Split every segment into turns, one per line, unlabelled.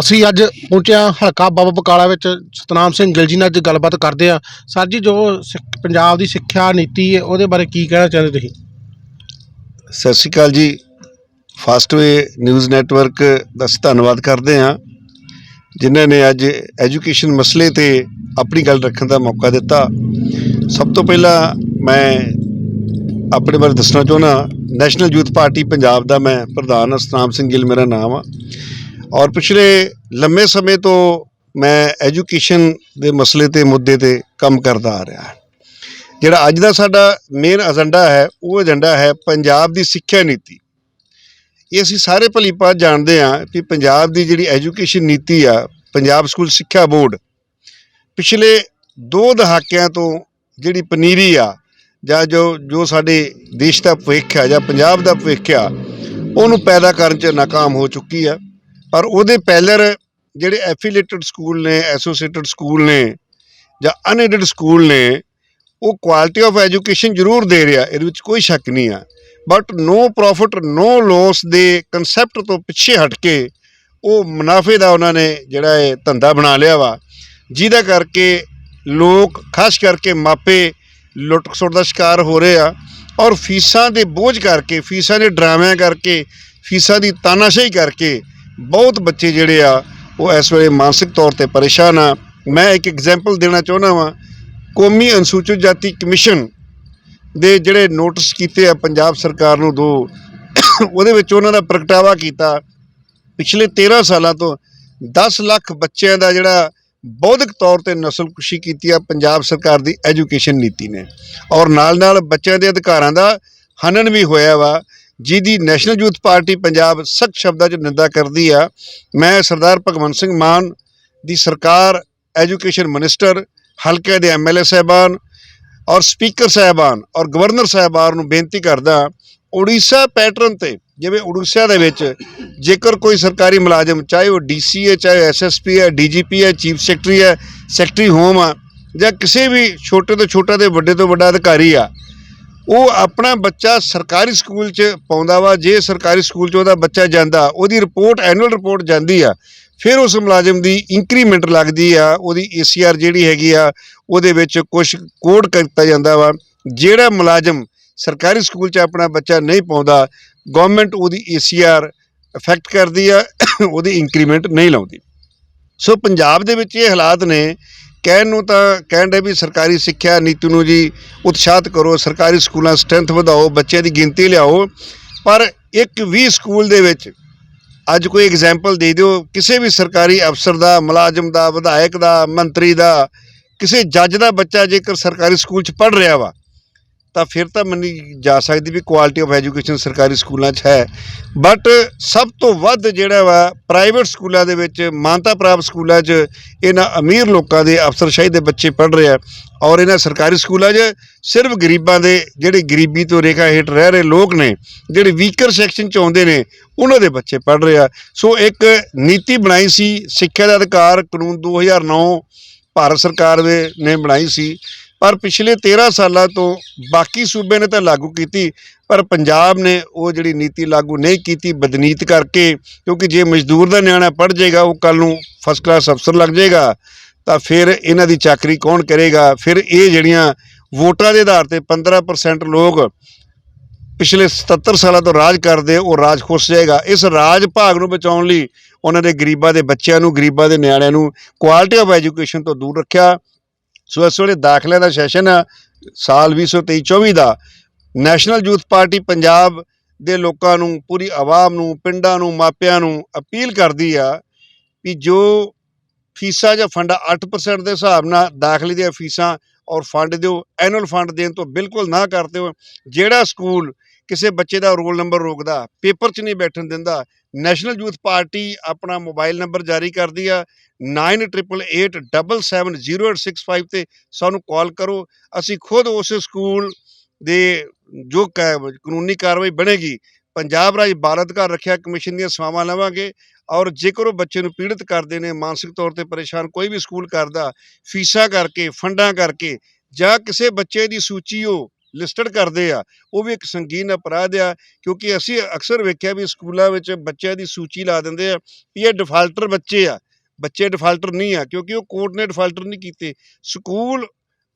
ਅਸੀਂ ਅੱਜ ਪਹੁੰਚਿਆ ਹਲਕਾ ਬਾਬਾ ਬਕਾਲਾ ਵਿੱਚ। ਸਤਨਾਮ ਸਿੰਘ ਗਿੱਲ ਜੀ ਨਾਲ ਅੱਜ ਗੱਲਬਾਤ ਕਰਦੇ ਆ ਸਰ ਜੀ ਜੋ ਸਿੱਖ- ਪੰਜਾਬ ਦੀ ਸਿੱਖਿਆ ਨੀਤੀ ਹੈ ਉਹਦੇ ਬਾਰੇ ਕੀ ਕਹਿਣਾ ਚਾਹੁੰਦੇ ਤੁਸੀਂ?
ਸਤਿ ਸ਼੍ਰੀ ਅਕਾਲ ਜੀ। ਫਾਸਟਵੇ ਨਿਊਜ਼ ਨੈਟਵਰਕ ਦਾ ਅਸੀਂ ਧੰਨਵਾਦ ਕਰਦੇ ਹਾਂ ਜਿਨ੍ਹਾਂ ਨੇ ਅੱਜ ਐਜੂਕੇਸ਼ਨ ਮਸਲੇ ਤੇ ਆਪਣੀ ਗੱਲ ਰੱਖਣ ਦਾ ਮੌਕਾ ਦਿੱਤਾ। ਸਭ ਤੋਂ ਪਹਿਲਾਂ ਮੈਂ ਆਪਣੇ ਬਾਰੇ ਦੱਸਣਾ ਚਾਹੁੰਦਾ ਨੈਸ਼ਨਲ ਯੂਥ ਪਾਰਟੀ ਪੰਜਾਬ ਦਾ ਮੈਂ ਪ੍ਰਧਾਨ ਹਾਂ, ਸਤਨਾਮ ਸਿੰਘ ਗਿੱਲ ਮੇਰਾ ਨਾਮ ਆ। ਔਰ ਪਿਛਲੇ ਲੰਮੇ ਸਮੇਂ ਤੋਂ ਮੈਂ ਐਜੂਕੇਸ਼ਨ ਦੇ ਮਸਲੇ ਤੇ, ਮੁੱਦੇ ਤੇ ਕੰਮ ਕਰਦਾ ਆ ਰਿਹਾ ਜਿਹੜਾ ਅੱਜ ਦਾ ਸਾਡਾ ਮੇਨ ਏਜੰਡਾ ਹੈ, ਉਹ ਏਜੰਡਾ ਹੈ ਪੰਜਾਬ ਦੀ ਸਿੱਖਿਆ ਨੀਤੀ। ਇਹ ਅਸੀਂ ਸਾਰੇ ਭਲੀਪਾਤ ਜਾਣਦੇ ਹਾਂ ਕਿ ਪੰਜਾਬ ਦੀ ਜਿਹੜੀ ਐਜੂਕੇਸ਼ਨ ਨੀਤੀ ਆ, ਪੰਜਾਬ ਸਕੂਲ ਸਿੱਖਿਆ ਬੋਰਡ, ਪਿਛਲੇ ਦੋ ਦਹਾਕਿਆਂ ਤੋਂ ਜਿਹੜੀ ਪਨੀਰੀ ਆ, ਜਾਂ ਜੋ ਜੋ ਸਾਡੇ ਦੇਸ਼ ਦਾ ਭਵਿੱਖ ਆ, ਜਾਂ ਪੰਜਾਬ ਦਾ ਭਵਿੱਖ ਆ, ਉਹਨੂੰ ਪੈਦਾ ਕਰਨ 'ਚ ਨਾਕਾਮ ਹੋ ਚੁੱਕੀ ਆ। ਪਰ ਉਹਦੇ ਪੈਲਰ ਜਿਹੜੇ ਐਫੀਲੇਟਡ ਸਕੂਲ ਨੇ, ਐਸੋਸੀਏਟਡ ਸਕੂਲ ਨੇ ਜਾਂ ਅਨਐਡਡ ਸਕੂਲ ਨੇ, ਉਹ ਕੁਆਲਿਟੀ ਆਫ ਐਜੂਕੇਸ਼ਨ ਜ਼ਰੂਰ ਦੇ ਰਿਹਾ, ਇਹਦੇ ਵਿੱਚ ਕੋਈ ਸ਼ੱਕ ਨਹੀਂ ਆ। But no profit no loss ਦੇ ਕਨਸੈਪਟ ਤੋਂ ਪਿੱਛੇ ਹਟ ਕੇ ਉਹ ਮੁਨਾਫੇ ਦਾ ਉਹਨਾਂ ਨੇ ਜਿਹੜਾ ਇਹ ਧੰਦਾ ਬਣਾ ਲਿਆ ਵਾ, ਜਿਹਦਾ ਕਰਕੇ ਲੋਕ ਖਾਸ ਕਰਕੇ ਮਾਪੇ ਲੁੱਟ ਖਸੁੱਟ ਦਾ ਸ਼ਿਕਾਰ ਹੋ ਰਹੇ ਆ ਔਰ ਫੀਸਾਂ ਦੇ ਬੋਝ ਕਰਕੇ, ਫੀਸਾਂ ਦੇ ਡਰਾਮਿਆਂ ਕਰਕੇ, ਫੀਸਾਂ ਦੀ ਤਾਨਾਸ਼ਾਹੀ ਕਰਕੇ ਬਹੁਤ ਬੱਚੇ ਜਿਹੜੇ ਆ, ਉਹ ਇਸ ਵੇਲੇ ਮਾਨਸਿਕ ਤੌਰ ਤੇ ਪਰੇਸ਼ਾਨ ਆ। ਮੈਂ ਇੱਕ ਐਗਜ਼ਾਮਪਲ ਦੇਣਾ ਚਾਹੁੰਦਾ ਵਾਂ। ਕੌਮੀ ਅਨੁਸੂਚਿਤ ਜਾਤੀ ਕਮਿਸ਼ਨ ਦੇ ਜਿਹੜੇ ਨੋਟਿਸ ਕੀਤੇ ਆ ਪੰਜਾਬ ਸਰਕਾਰ ਨੂੰ ਦੋ, ਉਹਦੇ ਵਿੱਚ ਉਹਨਾਂ ਦਾ ਪ੍ਰਗਟਾਵਾ ਕੀਤਾ। ਪਿਛਲੇ 13 ਸਾਲਾਂ ਤੋਂ 10 ਲੱਖ ਬੱਚਿਆਂ ਦਾ ਜਿਹੜਾ ਬੌਧਿਕ ਤੌਰ ਤੇ ਨਸਲਕੁਸ਼ੀ ਕੀਤੀ ਆ ਪੰਜਾਬ ਸਰਕਾਰ ਦੀ ਐਜੂਕੇਸ਼ਨ ਨੀਤੀ ਨੇ। ਔਰ ਨਾਲ ਨਾਲ ਬੱਚਿਆਂ ਦੇ ਅਧਿਕਾਰਾਂ ਦਾ ਹਨਨ ਵੀ ਹੋਇਆ ਵਾ। ਜਿਹਦੀ ਨੈਸ਼ਨਲ ਯੂਥ ਪਾਰਟੀ ਪੰਜਾਬ ਸਖਤ ਸ਼ਬਦਾਂ 'ਚ ਨਿੰਦਾ ਕਰਦੀ ਆ, ਮੈਂ ਸਰਦਾਰ ਭਗਵੰਤ ਸਿੰਘ ਮਾਨ ਦੀ ਸਰਕਾਰ, ਐਜੂਕੇਸ਼ਨ ਮਿਨਿਸਟਰ, ਹਲਕੇ ਦੇ ਐਮਐਲਏ ਸਾਹਿਬਾਨ ਔਰ ਸਪੀਕਰ ਸਾਹਿਬਾਨ ਔਰ ਗਵਰਨਰ ਸਾਹਿਬਾਨ ਨੂੰ ਬੇਨਤੀ ਕਰਦਾ ਉੜੀਸਾ ਪੈਟਰਨ ਤੇ, ਜਿਵੇਂ ਉੜੀਸਾ ਦੇ ਵਿੱਚ ਜੇਕਰ ਕੋਈ ਸਰਕਾਰੀ ਮੁਲਾਜ਼ਮ, ਚਾਹੇ ਉਹ ਡੀਸੀ ਹੈ, ਚਾਹੇ ਐਸਐਸਪੀ ਹੈ ਡੀਜੀਪੀ ਹੈ, ਚੀਫ ਸੈਕਟਰੀ ਹੈ, ਸੈਕਟਰੀ ਹੋਮ ਆ ਜਾਂ ਕਿਸੇ ਵੀ ਛੋਟੇ ਤੋਂ ਛੋਟਾ ਤੇ ਵੱਡੇ ਤੋਂ ਵੱਡਾ ਅਧਿਕਾਰੀ ਆ ਉਹ ਆਪਣਾ ਬੱਚਾ ਸਰਕਾਰੀ ਸਕੂਲ 'ਚ ਪਾਉਂਦਾ ਵਾ, ਜੇ ਸਰਕਾਰੀ ਸਕੂਲ 'ਚ ਉਹਦਾ ਬੱਚਾ ਜਾਂਦਾ, ਉਹਦੀ ਰਿਪੋਰਟ ਐਨੂਅਲ ਰਿਪੋਰਟ ਜਾਂਦੀ ਆ, ਫਿਰ ਉਸ ਮੁਲਾਜ਼ਮ ਦੀ ਇੰਕਰੀਮੈਂਟ ਲੱਗਦੀ ਆ, ਉਹਦੀ ਏਸੀਆਰ ਜਿਹੜੀ ਹੈਗੀ ਆ, ਉਹਦੇ ਵਿੱਚ ਕੁਝ ਕੋਡ ਕੀਤਾ ਜਾਂਦਾ ਵਾ, ਜਿਹੜਾ ਮੁਲਾਜ਼ਮ ਸਰਕਾਰੀ ਸਕੂਲ 'ਚ ਆਪਣਾ ਬੱਚਾ ਨਹੀਂ ਪਾਉਂਦਾ ਗਵਰਨਮੈਂਟ ਉਹਦੀ ਏਸੀਆਰ ਇਫੈਕਟ ਕਰਦੀ ਆ, ਉਹਦੀ ਇੰਕਰੀਮੈਂਟ ਨਹੀਂ ਲਾਉਂਦੀ। ਸੋ ਪੰਜਾਬ ਦੇ ਵਿੱਚ ਇਹ ਹਾਲਾਤ ਨੇ ਕਹਿਣ ਨੂੰ ਤਾਂ ਕਹਿਣ ਦੇ ਵੀ ਸਰਕਾਰੀ ਸਿੱਖਿਆ ਨੀਤੀ ਨੂੰ ਜੀ ਉਤਸ਼ਾਹਿਤ ਕਰੋ, ਸਰਕਾਰੀ ਸਕੂਲਾਂ ਸਟਰੈਂਥ ਵਧਾਓ, ਬੱਚਿਆਂ ਦੀ ਗਿਣਤੀ ਲਿਆਓ। ਪਰ ਇੱਕ ਵੀ ਸਕੂਲ ਦੇ ਵਿੱਚ ਅੱਜ ਕੋਈ ਐਗਜ਼ਾਮਪਲ ਦੇ ਦਿਓ, ਕਿਸੇ ਵੀ ਸਰਕਾਰੀ ਅਫਸਰ ਦਾ, ਮੁਲਾਜ਼ਮ ਦਾ, ਵਿਧਾਇਕ ਦਾ, ਮੰਤਰੀ ਦਾ, ਕਿਸੇ ਜੱਜ ਦਾ ਬੱਚਾ ਜੇਕਰ ਸਰਕਾਰੀ ਸਕੂਲ 'ਚ ਪੜ੍ਹ ਰਿਹਾ ਵਾ ਤਾਂ ਫਿਰ ਤਾਂ ਮੰਨੀ ਜਾ ਸਕਦੀ ਵੀ ਕੁਆਲਿਟੀ ਆਫ ਐਜੂਕੇਸ਼ਨ ਸਰਕਾਰੀ ਸਕੂਲਾਂ 'ਚ ਹੈ। ਬਟ ਸਭ ਤੋਂ ਵੱਧ ਜਿਹੜਾ ਵਾ ਪ੍ਰਾਈਵੇਟ ਸਕੂਲਾਂ ਦੇ ਵਿੱਚ, ਮਾਨਤਾ ਪ੍ਰਾਪਤ ਸਕੂਲਾਂ 'ਚ ਇਹਨਾਂ ਅਮੀਰ ਲੋਕਾਂ ਦੇ ਅਫਸਰਸ਼ਾਹੀ ਦੇ ਬੱਚੇ ਪੜ੍ਹ ਰਹੇ ਆ ਔਰ ਇਹਨਾਂ ਸਰਕਾਰੀ ਸਕੂਲਾਂ 'ਚ ਸਿਰਫ ਗਰੀਬਾਂ ਦੇ ਜਿਹੜੇ ਗਰੀਬੀ ਤੋਂ ਰੇਖਾ ਹੇਠ ਰਹਿ ਰਹੇ ਲੋਕ ਨੇ, ਜਿਹੜੇ ਵੀਕਰ ਸੈਕਸ਼ਨ 'ਚ ਆਉਂਦੇ ਨੇ, ਉਹਨਾਂ ਦੇ ਬੱਚੇ ਪੜ੍ਹ ਰਹੇ ਆ। ਸੋ ਇੱਕ ਨੀਤੀ ਬਣਾਈ ਸੀ, ਸਿੱਖਿਆ ਦਾ ਅਧਿਕਾਰ ਕਾਨੂੰਨ 2009 ਭਾਰਤ ਸਰਕਾਰ ਦੇ ਨੇ ਬਣਾਈ ਸੀ। ਪਰ ਪਿਛਲੇ 13 ਸਾਲਾਂ ਤੋਂ ਬਾਕੀ ਸੂਬੇ ਨੇ ਤਾਂ ਲਾਗੂ ਕੀਤੀ, ਪਰ ਪੰਜਾਬ ਨੇ ਉਹ ਜਿਹੜੀ ਨੀਤੀ ਲਾਗੂ ਨਹੀਂ ਕੀਤੀ, ਬਦਨੀਤ ਕਰਕੇ, ਕਿਉਂਕਿ ਜੇ ਮਜ਼ਦੂਰ ਦਾ ਨਿਆਣਾ ਪੜ ਜਾਏਗਾ, ਉਹ ਕੱਲ ਨੂੰ ਫਸਟ ਕਲਾਸ ਅਫਸਰ ਲੱਗ ਜਾਏਗਾ, ਤਾਂ ਫਿਰ ਇਹਨਾਂ ਦੀ ਚਾਕਰੀ ਕੌਣ ਕਰੇਗਾ? ਫਿਰ ਇਹ ਜਿਹੜੀਆਂ ਵੋਟਾਂ ਦੇ ਆਧਾਰ ਤੇ 15% ਲੋਕ ਪਿਛਲੇ 77 ਸਾਲਾਂ ਤੋਂ ਰਾਜ ਕਰਦੇ, ਉਹ ਰਾਜ ਖੁੱਸ ਜਾਏਗਾ। ਇਸ ਰਾਜ ਭਾਗ ਨੂੰ ਬਚਾਉਣ ਲਈ ਉਹਨਾਂ ਦੇ ਗਰੀਬਾਂ ਦੇ ਬੱਚਿਆਂ ਨੂੰ, ਗਰੀਬਾਂ ਦੇ ਨਿਆਣਿਆਂ ਨੂੰ ਕੁਆਲਿਟੀ ਆਫ ਐਜੂਕੇਸ਼ਨ ਤੋਂ ਦੂਰ ਰੱਖਿਆ ਸੋ ਇਸ ਵੇਲੇ ਦਾਖਲੇ ਦਾ ਸੈਸ਼ਨ ਆ ਸਾਲ 2023-24 ਦਾ। ਨੈਸ਼ਨਲ ਯੂਥ ਪਾਰਟੀ ਪੰਜਾਬ ਦੇ ਲੋਕਾਂ ਨੂੰ, ਪੂਰੀ ਆਵਾਮ ਨੂੰ, ਪਿੰਡਾਂ ਨੂੰ, ਮਾਪਿਆਂ ਨੂੰ ਅਪੀਲ ਕਰਦੀ ਆ ਵੀ ਜੋ ਫੀਸਾਂ ਜਾਂ ਫੰਡ 8% ਦੇ ਹਿਸਾਬ ਨਾਲ ਦਾਖਲੇ ਦੀਆਂ ਫੀਸਾਂ ਔਰ ਫੰਡ ਦਿਓ ਐਨੂਅਲ ਫੰਡ ਦੇਣ ਤੋਂ ਬਿਲਕੁਲ ਨਾ ਕਰਦੇ ਹੋ ਜਿਹੜਾ ਸਕੂਲ ਕਿਸੇ ਬੱਚੇ ਦਾ ਰੋਲ ਨੰਬਰ ਰੋਕਦਾ, ਪੇਪਰ 'ਚ ਨਹੀਂ ਬੈਠਣ ਦਿੰਦਾ। ਨੈਸ਼ਨਲ ਯੂਥ ਪਾਰਟੀ ਆਪਣਾ ਮੋਬਾਈਲ ਨੰਬਰ ਜਾਰੀ ਕਰਦੀ ਆ। 9888770865 ਤੇ ਸਾਨੂੰ ਕਾਲ ਕਰੋ। ਅਸੀਂ ਖੁਦ ਉਸ ਸਕੂਲ ਦੇ ਜੋ ਕ- ਕਾਨੂੰਨੀ ਕਾਰਵਾਈ ਬਣੇਗੀ, ਪੰਜਾਬ ਰਾਜ ਬਾਲਤ ਘਰ ਰੱਖਿਆ ਕਮਿਸ਼ਨ ਦੀਆਂ ਸੇਵਾਵਾਂ ਲਵਾਂਗੇ ਔਰ ਜੇਕਰ ਉਹ ਬੱਚੇ ਨੂੰ ਪੀੜਤ ਕਰਦੇ ਨੇ, ਮਾਨਸਿਕ ਤੌਰ ਤੇ ਪਰੇਸ਼ਾਨ ਕੋਈ ਵੀ ਸਕੂਲ ਕਰਦਾ, ਫੀਸਾਂ ਕਰਕੇ, ਫੰਡਾਂ ਕਰਕੇ ਜਾਂ ਕਿਸੇ ਬੱਚੇ ਦੀ ਸੂਚੀ ਹੋ ਲਿਸਟਡ ਕਰਦੇ ਆ, ਉਹ ਵੀ ਇੱਕ ਸੰਗੀਨ ਅਪਰਾਧ ਆ, ਕਿਉਂਕਿ ਅਸੀਂ ਅਕਸਰ ਵੇਖਿਆ ਵੀ ਸਕੂਲਾਂ ਵਿੱਚ ਬੱਚਿਆਂ ਦੀ ਸੂਚੀ ਲਾ ਦਿੰਦੇ ਆ ਵੀ ਇਹ ਡਿਫਾਲਟਰ ਬੱਚੇ ਆ, ਬੱਚੇ ਡਿਫਾਲਟਰ ਨਹੀਂ ਆ, ਕਿਉਂਕਿ ਉਹ ਕੋਰਟ ਨੇ ਡਿਫਾਲਟਰ ਨਹੀਂ ਕੀਤੇ। ਸਕੂਲ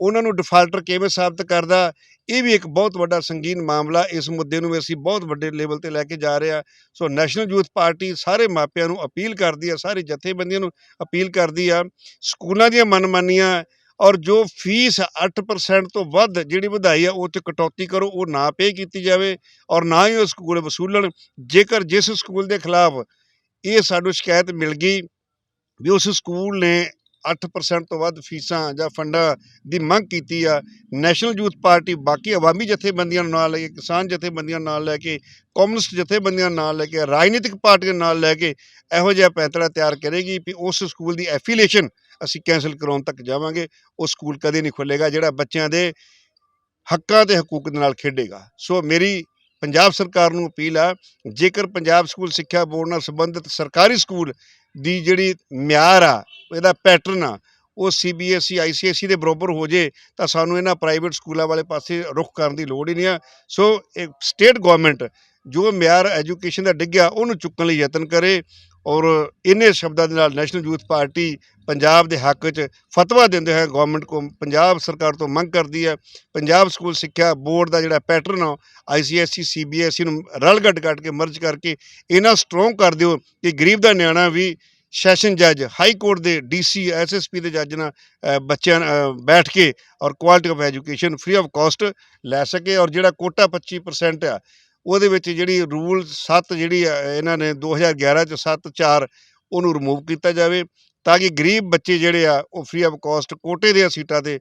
ਉਹਨਾਂ ਨੂੰ ਡਿਫਾਲਟਰ ਕਿਵੇਂ ਸਾਬਤ ਕਰਦਾ, ਇਹ ਵੀ ਇੱਕ ਬਹੁਤ ਵੱਡਾ ਸੰਗੀਨ ਮਾਮਲਾ ਇਸ ਮੁੱਦੇ ਨੂੰ ਵੀ ਅਸੀਂ ਬਹੁਤ ਵੱਡੇ ਲੈਵਲ ਤੇ ਲੈ ਕੇ ਜਾ ਰਹੇ ਆ। ਸੋ ਨੈਸ਼ਨਲ ਯੂਥ ਪਾਰਟੀ ਸਾਰੇ ਮਾਪਿਆਂ ਨੂੰ ਅਪੀਲ ਕਰਦੀ ਆ, ਸਾਰੀ ਜਥੇਬੰਦੀਆਂ ਨੂੰ ਅਪੀਲ ਕਰਦੀ ਆ, ਸਕੂਲਾਂ ਦੀਆਂ ਮਨਮਾਨੀਆਂ ਔਰ ਜੋ ਫੀਸ 8% ਤੋਂ ਵੱਧ ਜਿਹੜੀ ਵਧਾਈ ਆ, ਉਹ ਤੇ ਕਟੌਤੀ ਕਰੋ, ਉਹ ਨਾ ਪੇ ਕੀਤੀ ਜਾਵੇ ਔਰ ਨਾ ਹੀ ਉਹ ਸਕੂਲ ਵਸੂਲਣ। ਜੇਕਰ ਜਿਸ ਸਕੂਲ ਦੇ ਖਿਲਾਫ ਇਹ ਸਾਨੂੰ ਸ਼ਿਕਾਇਤ ਮਿਲ ਗਈ ਵੀ ਉਸ ਸਕੂਲ ਨੇ 8% ਤੋਂ ਵੱਧ ਫੀਸਾਂ ਜਾਂ ਫੰਡਾਂ ਦੀ ਮੰਗ ਕੀਤੀ ਆ। ਨੈਸ਼ਨਲ ਯੂਥ ਪਾਰਟੀ ਬਾਕੀ ਅਵਾਮੀ ਜਥੇਬੰਦੀਆਂ ਨੂੰ ਨਾਲ ਲੈ ਕੇ, ਕਿਸਾਨ ਜਥੇਬੰਦੀਆਂ ਨਾਲ ਲੈ ਕੇ ਕਮਿਊਨਿਸਟ ਜਥੇਬੰਦੀਆਂ ਨਾਲ ਲੈ ਕੇ, ਰਾਜਨੀਤਿਕ ਪਾਰਟੀਆਂ ਨਾਲ ਲੈ ਕੇ ਇਹੋ ਜਿਹਾ ਪੈਂਤੜਾ ਤਿਆਰ ਕਰੇਗੀ ਵੀ ਉਸ ਸਕੂਲ ਦੀ ਐਫੀਲੀਏਸ਼ਨ ਅਸੀਂ ਕੈਂਸਲ ਕਰਾਉਣ ਤੱਕ ਜਾਵਾਂਗੇ। ਉਹ ਸਕੂਲ ਕਦੇ ਨਹੀਂ ਖੁੱਲੇਗਾ ਜਿਹੜਾ ਬੱਚਿਆਂ ਦੇ ਹੱਕਾਂ ਤੇ ਹਕੂਕ ਦੇ ਨਾਲ ਖੇਡੇਗਾ। ਸੋ ਮੇਰੀ ਪੰਜਾਬ ਸਰਕਾਰ ਨੂੰ ਅਪੀਲ ਆ, ਜੇਕਰ ਪੰਜਾਬ ਸਕੂਲ ਸਿੱਖਿਆ ਬੋਰਡ ਨਾਲ ਸੰਬੰਧਿਤ ਸਰਕਾਰੀ ਸਕੂਲ ਦੀ ਜਿਹੜੀ ਮਿਆਰ ਆ, ਇਹਦਾ ਪੈਟਰਨ ਆ, ਉਹ ਸੀਬੀਐਸਈ ਆਈਸੀਐਸਈ ਦੇ ਬਰਾਬਰ ਹੋ ਜੇ, ਤਾਂ ਸਾਨੂੰ ਇਹਨਾਂ ਪ੍ਰਾਈਵੇਟ ਸਕੂਲਾਂ ਵਾਲੇ ਪਾਸੇ ਰੁਖ ਕਰਨ ਦੀ ਲੋੜ ਹੀ ਨਹੀਂ ਆ। ਸੋ ਇਹ ਸਟੇਟ ਗਵਰਨਮੈਂਟ ਜੋ ਮਿਆਰ ਐਜੂਕੇਸ਼ਨ ਦਾ ਡਿੱਗਿਆ, ਉਹਨੂੰ ਚੁੱਕਣ ਲਈ ਯਤਨ ਕਰੇ ਔਰ ਇਹਨੇ ਸ਼ਬਦਾਂ ਦੇ ਨਾਲ ਨੈਸ਼ਨਲ ਯੂਥ ਪਾਰਟੀ ਪੰਜਾਬ ਦੇ ਹੱਕ 'ਚ ਫਤਵਾ ਦਿੰਦੇ ਹੋਏ ਗਵਰਨਮੈਂਟ ਕੋ ਪੰਜਾਬ ਸਰਕਾਰ ਤੋਂ ਮੰਗ ਕਰਦੀ ਹੈ, ਪੰਜਾਬ ਸਕੂਲ ਸਿੱਖਿਆ ਬੋਰਡ ਦਾ ਜਿਹੜਾ ਪੈਟਰਨ ਆ ਆਈਸੀਐਸਈ ਸੀਬੀਐਸਈ ਨੂੰ ਰਲ ਗੱਡ ਕੱਟ ਕੇ ਮਰਜ ਕਰਕੇ ਇਹਨਾਂ ਸਟਰੋਂਗ ਕਰ ਦਿਓ ਕਿ ਗਰੀਬ ਦਾ ਨਿਆਣਾ ਵੀ ਸੈਸ਼ਨ ਜੱਜ ਹਾਈ ਕੋਰਟ ਦੇ ਡੀਸੀ ਐਸਐਸਪੀ ਦੇ ਜੱਜ ਨਾਲ ਬੱਚਿਆਂ ਬੈਠ ਕੇ ਔਰ quality of education free of cost ਲੈ ਸਕੇ ਔਰ ਜਿਹੜਾ ਕੋਟਾ 25% ਆ ਉਹਦੇ ਵਿੱਚ ਜਿਹੜੀ ਰੂਲ 7 ਜਿਹੜੀ ਇਹਨਾਂ ਨੇ 2011 ਚ 7 4 ਉਹਨੂੰ ਰਿਮੂਵ ਕੀਤਾ ਜਾਵੇ ਤਾਂ ਕਿ ਗਰੀਬ ਬੱਚੇ ਜਿਹੜੇ ਆ, ਉਹ ਫ੍ਰੀ ਆਫ ਕਾਸਟ ਕੋਟੇ ਦੀਆਂ ਸੀਟਾਂ ਤੇ